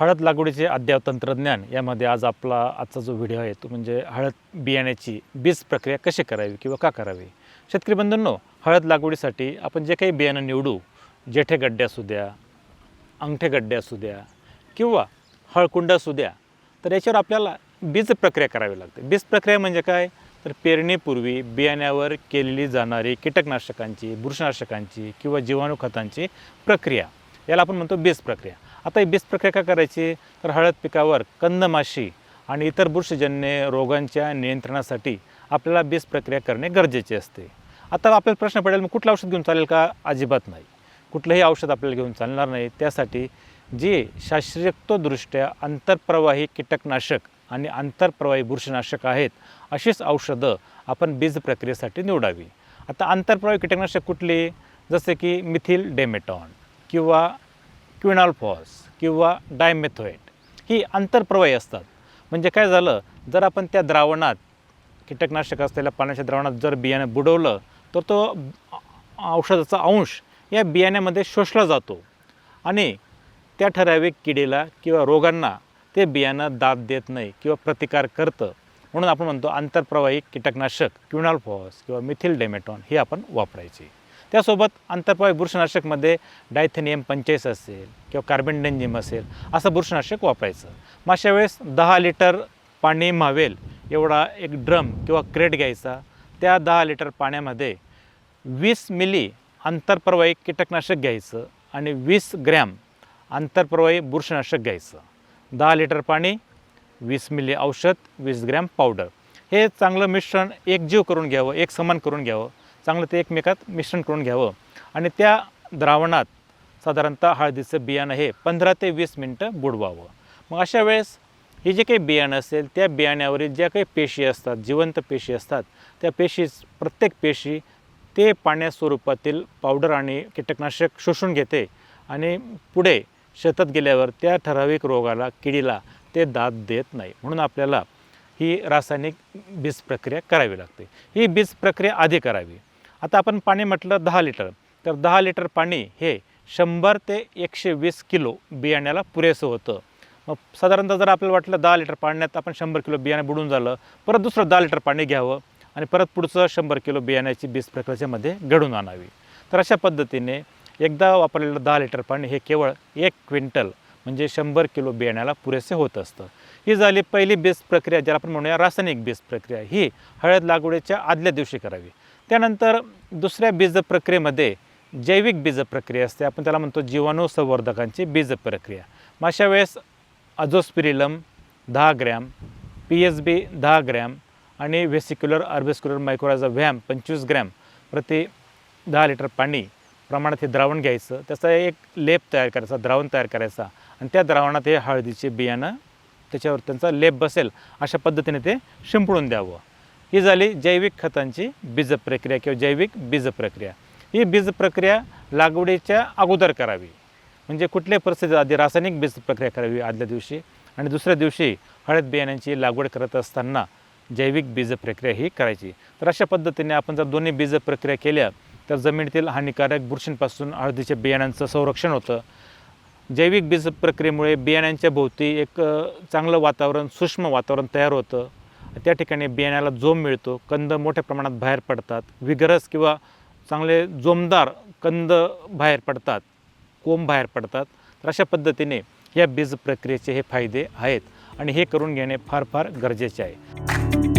हळद लागवडीचे अद्ययावत तंत्रज्ञान यामध्ये आज आपला आजचा जो व्हिडिओ आहे तो म्हणजे हळद बियाण्याची बीज प्रक्रिया कशी करावी किंवा का करावी? शेतकरी बंधूंनो हळद लागवडीसाठी आपण जे काही बियाणं निवडू जेठे गड्डे असू द्या अंगठे गड्डे असू द्या किंवा हळकुंड असू द्या तर याच्यावर आपल्याला बीज प्रक्रिया करावी लागते. बीज प्रक्रिया म्हणजे काय? तर पेरणीपूर्वी बियाण्यावर केलेली जाणारी कीटकनाशकांची बुरशीनाशकांची किंवा जीवाणू खतांची प्रक्रिया. याला आपण म्हणतो बीज प्रक्रिया. आता ही बीज प्रक्रिया का करायची? तर हळद पिकावर कंदमाशी आणि इतर बुरशीजन्य रोगांच्या नियंत्रणासाठी आपल्याला बीज प्रक्रिया करणे गरजेचे असते. आता आपल्याला प्रश्न पडेल मग कुठलं औषध घेऊन चालेल का? अजिबात नाही. कुठलंही औषध आपल्याला घेऊन चालणार नाही. त्यासाठी जे शास्त्रीयत्वदृष्ट्या आंतरप्रवाही कीटकनाशक आणि आंतरप्रवाही बुरशीनाशक आहेत अशीच औषधं आपण बीज प्रक्रियेसाठी निवडावी. आता आंतरप्रवाही कीटकनाशक कुठली? जसे की मिथिल डेमेटॉन किंवा क्विनाल्फॉस किंवा डायमेथोएट ही आंतरप्रवाही असतात. म्हणजे काय झालं? जर आपण त्या द्रावणात कीटकनाशक असलेल्या पाण्याच्या द्रावणात जर बियाणं बुडवलं तर तो औषधाचा अंश या बियाण्यामध्ये शोषला जातो. आणि त्या ठराविक किडीला किंवा रोगांना ते बियाणं दाद देत नाही किंवा प्रतिकार करतं. म्हणून आपण म्हणतो आंतरप्रवाही कीटकनाशक क्युनाल्फॉस किंवा मिथिल डेमेटॉन हे आपण वापरायचे. त्यासोबत आंतरप्रवाही बुरशनाशकमध्ये डायथेनियम पंचेस असेल किंवा कार्बन डेंजिम असेल असं बुरशीनाशक वापरायचं. मग अशा वेळेस दहा लिटर पाणी मावेल एवढा एक ड्रम किंवा क्रेट घ्यायचा. त्या दहा लिटर पाण्यामध्ये वीस मिली आंतरप्रवाही कीटकनाशक घ्यायचं आणि वीस ग्रॅम आंतरप्रवाही बुरशीनाशक घ्यायचं. दहा लिटर पाणी वीस मिली औषध वीस ग्रॅम पावडर. हे चांगलं मिश्रण एकजीव करून घ्यावं एक समान करून घ्यावं. चांगलं ते एकमेकात मिश्रण करून घ्यावं. आणि त्या द्रावणात साधारणतः हळदीचं बियाणं हे पंधरा ते वीस मिनटं बुडवावं. मग अशा वेळेस हे जे काही बियाणं असेल त्या बियाण्यावरील ज्या काही पेशी असतात जिवंत पेशी असतात त्या पेशी प्रत्येक पेशी ते पाण्या स्वरूपातील पावडर आणि कीटकनाशक शोषून घेते आणि पुढे शेतात गेल्यावर त्या ठराविक रोगाला किडीला ते दाद देत नाही. म्हणून आपल्याला ही रासायनिक बीज प्रक्रिया करावी लागते. ही बीज प्रक्रिया आधी करावी. आता आपण पाणी म्हटलं दहा लिटर. तर दहा लिटर पाणी हे शंभर ते एकशे वीस किलो बियाण्याला पुरेसं होतं. मग साधारणतः जर आपल्याला वाटलं दहा लिटर पाण्यात आपण शंभर किलो बियाणं बुडून झालं परत दुसरं दहा लिटर पाणी घ्यावं आणि परत पुढचं शंभर किलो बियाण्याची बीज प्रक्रियेमध्ये घडून आणावी. तर अशा पद्धतीने एकदा वापरलेलं दहा लिटर पाणी हे केवळ एक क्विंटल म्हणजे शंभर किलो बियाण्याला पुरेसे होत असतं. ही झाली पहिली बीज प्रक्रिया ज्याला आपण म्हणूया रासायनिक बीज प्रक्रिया. ही हळद लागवडीच्या आदल्या दिवशी करावी. त्यानंतर दुसऱ्या बीज प्रक्रियेमध्ये जैविक बीज प्रक्रिया असते. आपण त्याला म्हणतो जीवाणू संवर्धकांची बीज प्रक्रिया. मग अशा वेळेस अजोस्पिरिलम दहा ग्रॅम पी एच बी दहा ग्रॅम आणि व्हेसिक्युलर अर्बेस्क्युलर मायक्रोराजा व्हॅम पंचवीस ग्रॅम प्रति दहा लिटर पाणी प्रमाणात हे द्रावण घ्यायचं. त्याचा एक लेप तयार करायचा द्रावण तयार करायचा आणि त्या द्रावणात हे हळदीचे बियाणं त्याच्यावर त्यांचा लेप बसेल अशा पद्धतीने ते शिंपडून द्यावं. ही झाली जैविक खतांची बीज प्रक्रिया किंवा जैविक बीज प्रक्रिया. ही बीज प्रक्रिया लागवडीच्या अगोदर करावी. म्हणजे कुठल्याही परिस्थितीत आधी रासायनिक बीज प्रक्रिया करावी आदल्या दिवशी आणि दुसऱ्या दिवशी हळद बियाण्यांची लागवड करत असताना जैविक बीज प्रक्रिया ही करायची. तर अशा पद्धतीने आपण जर दोन्ही बीज प्रक्रिया केल्या तर जमिनीतील हानिकारक बुरशींपासून हळदीच्या बियाण्यांचं संरक्षण होतं. जैविक बीज प्रक्रियेमुळे बियाण्यांच्या भोवती एक चांगलं वातावरण सूक्ष्म वातावरण तयार होतं. त्या ठिकाणी बियाण्याला जोम मिळतो कंद मोठ्या प्रमाणात बाहेर पडतात विगरस किंवा चांगले जोमदार कंद बाहेर पडतात कोंब बाहेर पडतात. तर अशा पद्धतीने या बीज प्रक्रियेचे हे फायदे आहेत आणि हे करून घेणे फार फार गरजेचे आहे.